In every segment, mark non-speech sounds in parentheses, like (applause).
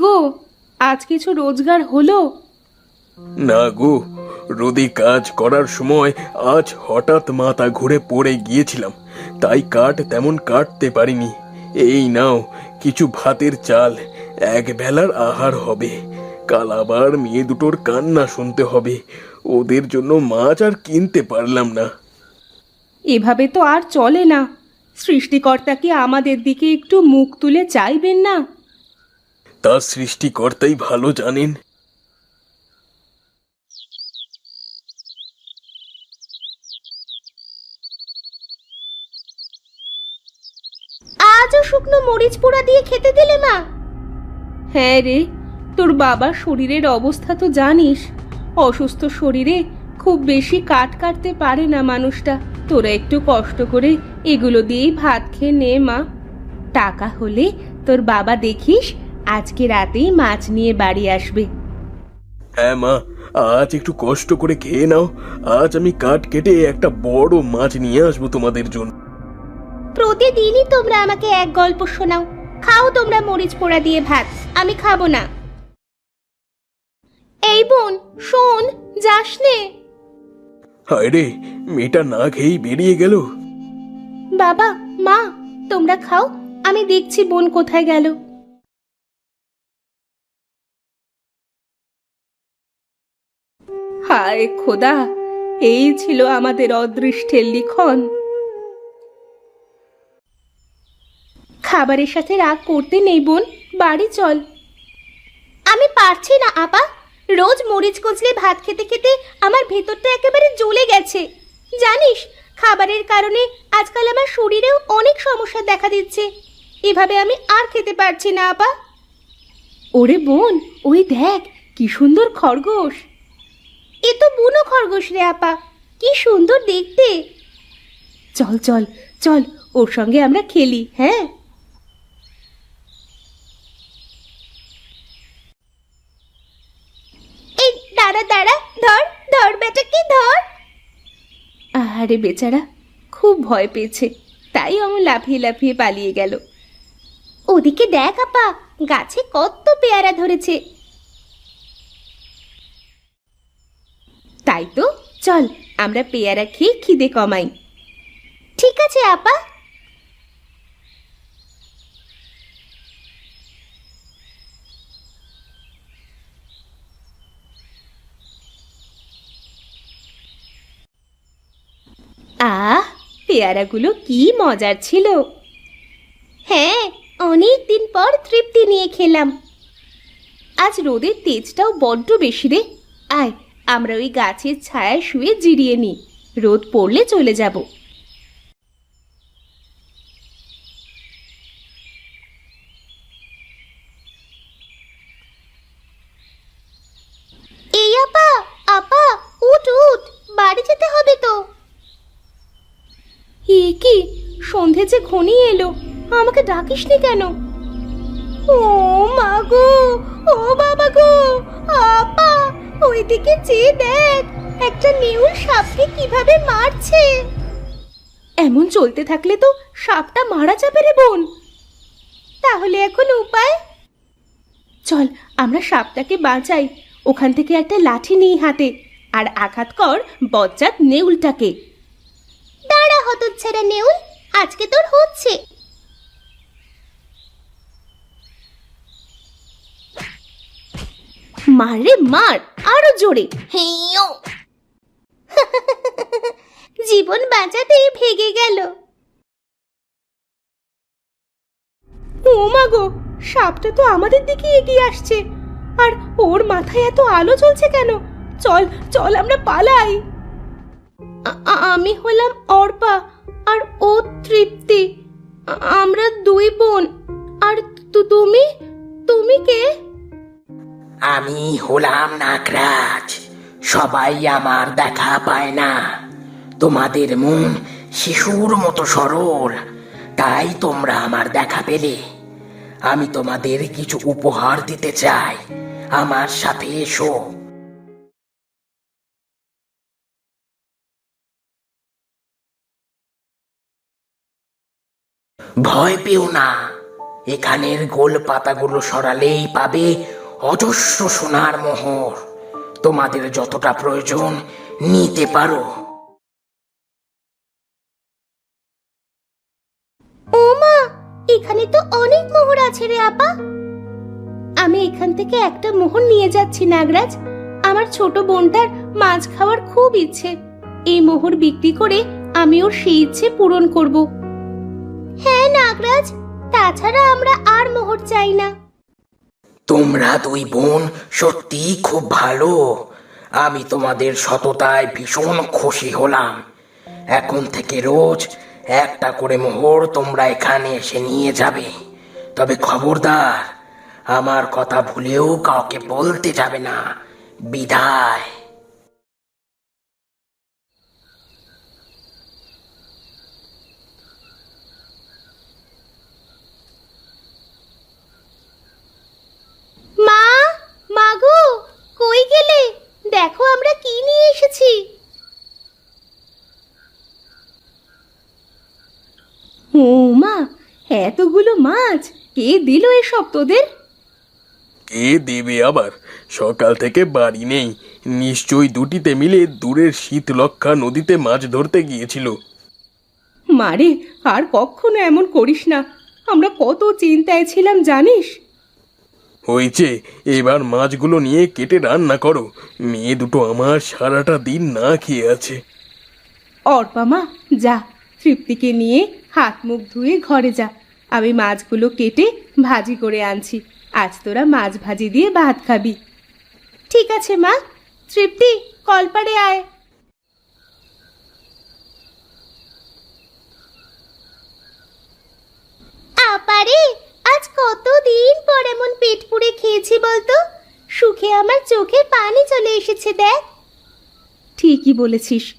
গো আজ কিছু রোজগার হলো? না গো রোদে কাজ করার সময় আজ হঠাৎ মাথা ঘুরে পড়ে গিয়েছিলাম তাই কাঠ তেমন কাটতে পারিনি। এই নাও কিছু ভাতের চাল এক বেলার আহার হবে। কাল আবার মেয়ে দুটোর কান্না শুনতে হবে ওদের জন্য মাছ আর কিনতে পারলাম না। এভাবে তো আর চলে না সৃষ্টিকর্তা কি আমাদের দিকে একটু মুখ তুলে চাইবেন না? তা সৃষ্টিকর্তাই ভালো জানেন। আজও শুকনো মরিচ পোড়া দিয়ে খেতে দিলে মা? হ্যাঁ রে তোর বাবার শরীরের অবস্থা তো জানিস। অসুস্থ শরীরে খুব বেশি কাট কাটতে পারে না মানুষটা। তোরা একটু কষ্ট করে এগুলো দিয়েই ভাত খেয়ে নে মা। টাকা হলে তোর বাবা দেখিস আজকে রাতেই মাছ নিয়ে বাড়ি আসবে। হ্যাঁ মা আজ একটু কষ্ট করে খেয়ে নাও। আজ আমি কাঠ কেটে একটা বড় মাছ নিয়ে আসব তোমাদের জন্য। প্রতিদিনই তোমরা আমাকে এক গল্প শোনাও। খাও তোমরা মরিচ পোড়া দিয়ে ভাত আমি খাব না। এই বোন শোন যাস নে। হায় রে মেয়েটা না খেয়েই বেরিয়ে গেল। বাবা মা তোমরা খাও আমি দেখছি বোন কোথায় গেল। হায় খোদা এই ছিল আমাদের অদৃষ্টের লিখন। খাবারের সাথে রাগ করতে নেই বোন বাড়ি চল। আমি পারছি না আপা। রোজ মরিচ কচলে ভাত খেতে খেতে আমার ভেতরটা একেবারে জ্বলে গেছে। জানিস খাবারের কারণে আজকাল আমার শরীরেও অনেক সমস্যা দেখা দিচ্ছে। এভাবে আমি আর খেতে পারছি না আপা। ওরে বোন ওই দেখ কি সুন্দর খরগোশ। এ তো বুনো খরগোশ রে আপা। কি সুন্দর দেখতে। চল চল চল, ওর সঙ্গে আমরা খেলি হ্যাঁ? এই ধর ধর ধর। আরে বেচারা, খুব ভয় পেয়েছে, তাই আমার লাফিয়ে লাফিয়ে পালিয়ে গেল। ওদিকে দেখ আপা, গাছে কত পেয়ারা ধরেছে। তাই তো, চল, আমরা পেয়ারা খেয়ে খিদে কমাই। ঠিক আছে, আপা। আহ, পেয়ারাগুলো কি মজার ছিল। হ্যাঁ অনেক দিন পর তৃপ্তি নিয়ে খেলাম। আজ রোদের তেজটাও বড্ড বেশি রে। আয় আমরা ওই গাছের ছায়ায় শুয়ে জিরিয়ে নিই। রোদ পড়লে চলে যাব। এই আপা আপা উঠ উঠ বাড়ি যেতে হবে তো। এ কি সন্ধে যে ঘনিয়ে এলো আমাকে ডাকিসনি কেন? ও মা গো ও বাবা গো আপা ওইদিকে চেয়ে দেখ, একটা নেউল সাপকে কীভাবে মারছে। এমন চলতে থাকলে তো সাপটা মারা যাবে রে বোন। তাহলে এখন উপায়? চল, আমরা সাপটাকে বাঁচাই। ওখান থেকে একটা লাঠি নিই হাতে, আর আঘাত কর বজ্জাত নেউলটাকে। দাঁড়া, হতচ্ছাড়া নেউল, আজকে তোর হচ্ছে। মারে মার আরও জোরে। হেইয়ো। (laughs) জীবন বাঁচাতে ভেগে গেল। ও মা গো, সাপটা তো আমাদের দিকে এগিয়ে আসছে। আর ওর মাথায় এত আলো জ্বলছে কেন? চল চল আমরা পালাই। আমি হলাম অর্পা, আর ও তৃপ্তি। আমরা দুই বোন। আর তুমি? তুমি কে? আমি হলাম নাগরাজ। সবাই আমার দেখা পায় না। তোমাদের মন শিশুর মতো সরল, তাই তোমরা আমার দেখা পেলে। আমি তোমাদের কিছু উপহার দিতে চাই। আমার সাথে এসো। ভয় পেও না। এখানের গোল পাতাগুলো সরালেই পাবে অজস্র সোনার মোহর। তোমাদের যতটা প্রয়োজন নিতে পারো। ও মা, এখানে তো অনেক মোহর আছে রে আপা। আমি এখান থেকে একটা মোহর নিয়ে যাচ্ছি নাগরাজ। আমার ছোট বোনটার মাছ খাওয়ার খুব ইচ্ছে। এই মোহর বিক্রি করে আমি ওর সেই ইচ্ছে পূরণ করব। হ্যাঁ নাগরাজ, তাছাড়া আমরা আর মোহর চাই না। তোমরা দুই বোন সত্যি খুব ভালো। আমি তোমাদের সততায় ভীষণ খুশি হলাম। এখন থেকে রোজ একটা করে মোহর তোমরা এখানে এসে নিয়ে যাবে। তবে খবরদার, আমার কথা ভুলেও কাউকে বলতে যাবে না। বিদায় মা মাগো কই গেলে দেখো আমরা কি নিয়ে এসেছি ও মা এতগুলো মাছ কে দিল এসব তোদের? কে দেবে আবার? সকাল থেকে বাড়ি নেই। নিশ্চয়ই দুটিতে মিলে দূরের শীতলক্ষা নদীতে মাছ ধরতে গিয়েছিল। মারে আর কখনো এমন করিস না। আমরা কত চিন্তায় ছিলাম জানিস? হয়েছে এবার মাছগুলো নিয়ে কেটে রান্না করো। মেয়ে দুটো আমার সারাটা দিন না খেয়ে আছে। অর্পামা যা তৃপ্তিকে নিয়ে হাত মুখ ধুয়ে ঘরে যা। আমি মাছগুলো কেটে ভাজি করে আনছি। আজ তোরা মাছ ভাজি দিয়ে ভাত খাবি। ঠিক আছে মা। তৃপ্তি কলপাড়ে আয়। আপারে আজ কতদিন পর এমন পেট পুড়ে খেয়েছি বলতো? সুখে আমার চোখে পানি চলে এসেছে দেখ। ঠিকই বলেছিস।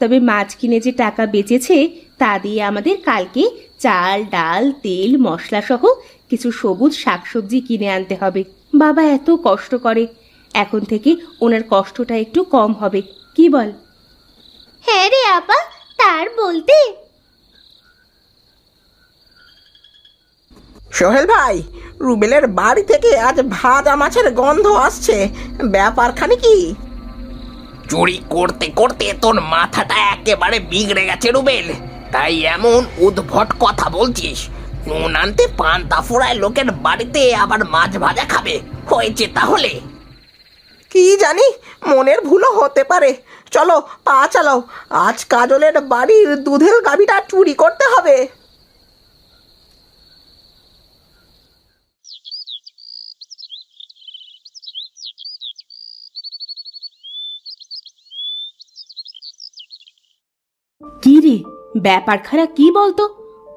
তবে মাছ কিনে যে টাকা বেঁচেছে তা দিয়ে আমাদের কালকে চাল ডাল তেল মশলা সহ কিছু সবুজ শাকসবজি কিনে আনতে হবে। বাবা এত কষ্ট করে। এখন থেকে ওনার কষ্টটা একটু কম হবে। কি বল? হ্যাঁ রে আপা তার বলতে। সোহেল ভাই রুবেলের বাড়ি থেকে আজ ভাজা মাছের গন্ধ আসছে। ব্যাপারখানে কি? চুরি করতে করতে তোর মাথাটা একেবারে বিগড়ে গেছে রুবেল। তাই এমন উদ্ভট কথা বলছিস। নুন আনতে পান্তা ফুরায় লোকের বাড়িতে আবার মাছ ভাজা খাবে। হয়েছে তাহলে? কি জানি, মনের ভুলও হতে পারে। চলো, পা চালাও। আজ কাজলের বাড়ির দুধের গাবিটা চুরি করতে হবে। ব্যাপার খারাপ কি বলতো?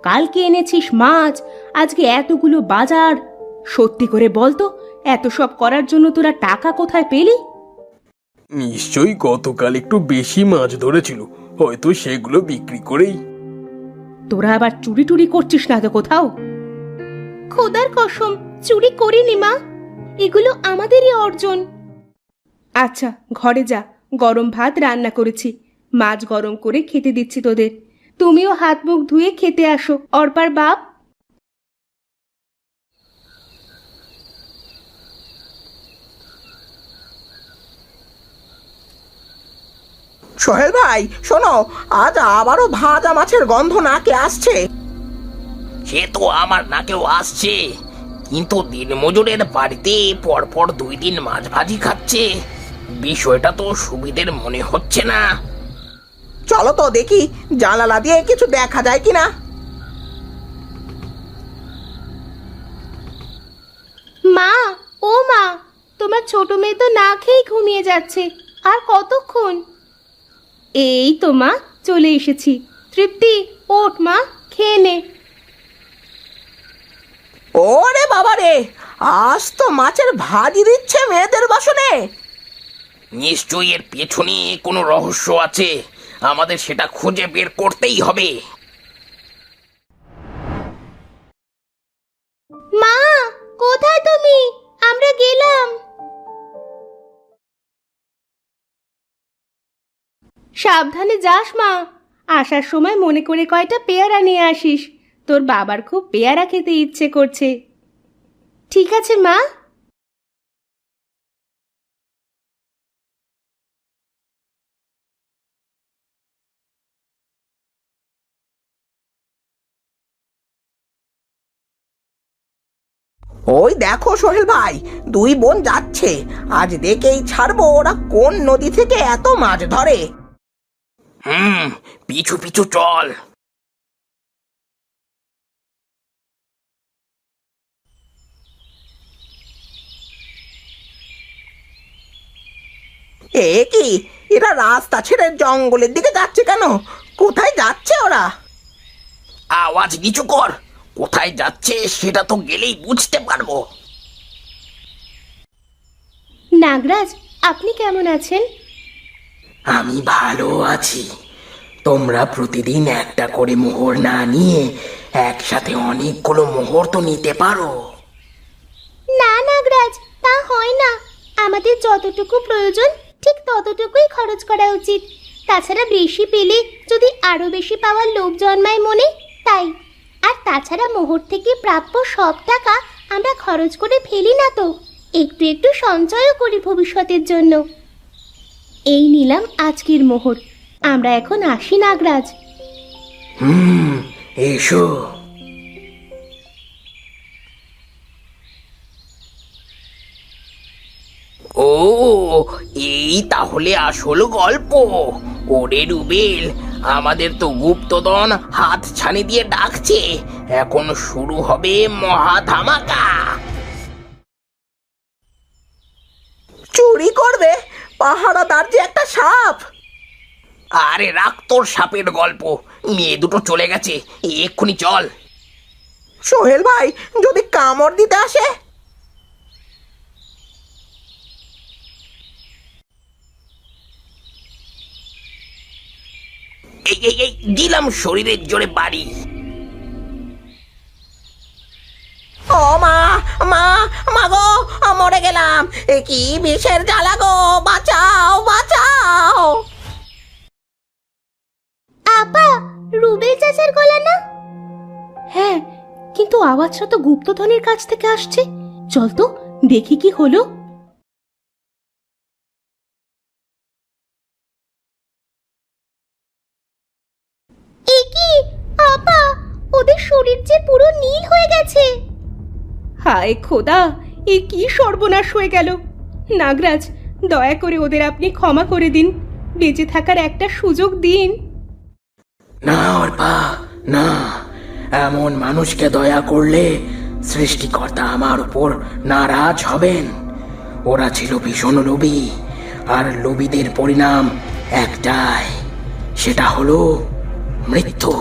কালকে এনেছিস মাছ আজকে এতগুলো বাজার। সত্যি করে বলতো এত সব করার জন্য তোরা টাকা কোথায় পেলি? নিশ্চয়ই গতকাল একটু বেশি মাছ ধরেছিল হয়তো সেগুলো বিক্রি করেই। তোরা আবার চুরি টুরি করছিস না তো কোথাও? খোদার কসম চুরি করিনি মা। এগুলো আমাদেরই অর্জন। আচ্ছা ঘরে যা গরম ভাত রান্না করেছি। মাছ গরম করে খেতে দিচ্ছি তোদের। তুমিও হাত মুখ ধুয়ে খেতে আসো অর্পার বাপ। সোহেল ভাই শোনো আজ আবারও ভাজা মাছের গন্ধ নাকে আসছে। সে তো আমার নাকেও আসছে। কিন্তু দিনমজুরের বাড়িতে পরপর দুই দিন মাছ ভাজি খাচ্ছে। বিষয়টা তো সুবিধের মনে হচ্ছে না। চলো তো দেখি জানালা দিয়ে কিছু দেখা যায় কিনা। মা ও মা তোমার ছোট মেয়ে তো না খেয়েই ঘুমিয়ে যাচ্ছে আর কতক্ষণ? এই তো মা চলে এসেছি। তৃপ্তি ওঠ মা খেয়ে নে। ওরে বাবা রে আজ তো মাছের ভাজি দিচ্ছে মেয়েদের বাসনে। নিশ্চয়ই এর পেছনে কোনো রহস্য আছে। আমাদের সেটা খুঁজে বের করতেই হবে। মা, কোথায় তুমি? আমরা গেলাম। সাবধানে যাস মা। আসার সময় মনে করে কয়টা পেয়ারা নিয়ে আসিস। তোর বাবার খুব পেয়ারা খেতে ইচ্ছে করছে। ঠিক আছে মা। ওই দেখো সোহেল ভাই দুই বোন যাচ্ছে। আজ দেখেই ছাড়বো ওরা কোন নদী থেকে এত মাছ ধরে। হুম পিছু পিছু চল। এ কি এরা রাস্তা ছেড়ে জঙ্গলের দিকে যাচ্ছে কেন? কোথায় যাচ্ছে ওরা? আওয়াজ নিচু কর। কোথায় যাচ্ছে সেটা তো গেলেই বুঝতে পারব। নাগরাজ আপনি কেমন আছেন? আমি ভালো আছি। তোমরা প্রতিদিন একটা করে মোহর না নিয়ে একসাথে অনেকগুলো মোহর তো নিতে পারো। না নাগরাজ তা হয় না। আমাদের যতটুকু প্রয়োজন ঠিক ততটুকুই খরচ করা উচিত। তাছাড়া বেশি পেলে যদি আরও বেশি পাওয়ার লোভ জন্মায় মনে তাই। আর তাছাড়া মোহর থেকে প্রাপ্য সব টাকা আমরা খরচ করে ফেলি না তো। একটু একটু সঞ্চয়ও করি ভবিষ্যতের জন্য। এই নিলাম আজকের মোহর। আমরা এখন আসি নাগরাজ। এসো। ও, এই তাহলে আসল গল্প। ওরে রুবেল আমাদের তো গুপ্তদন হাত ছানি দিয়ে ডাকছে। এখন শুরু হবে মহা ধামাকা চুরি করবে? পাহারাদার যে একটা সাপ। আরে রাখ তোর সাপের গল্প। মেয়ে দুটো চলে গেছে এক্ষুনি চল। সোহেল ভাই যদি কামড় দিতে আসে? এই এই এই দিলাম শরীরের জোরে বাড়ি। ও মা মা মা গো মরে গেলাম। এ কি বিষের জ্বালা গো বাঁচাও বাঁচাও। আপা রুবেল চাচার গলা না? হ্যাঁ কিন্তু আওয়াজটা তো গুপ্তধনের কাছ থেকে আসছে। চল তো দেখি কি হলো কি আপা শরীর যে পুরো নীল হয়ে গেছে। হায় খোদা এ কি সর্বনাশ হয়ে গেল। নাগরাজ দয়া করে ওদের আপনি ক্ষমা করে দিন। বেঁচে থাকার একটা সুযোগ দিন। না অর্পা না। এমন মানুষকে দয়া করলে সৃষ্টিকর্তা আমার উপর নারাজ হবেন। ওরা ছিল ভীষণ লোভী আর লোভীদের পরিণাম একটাই সেটা হলো মৃত্যু।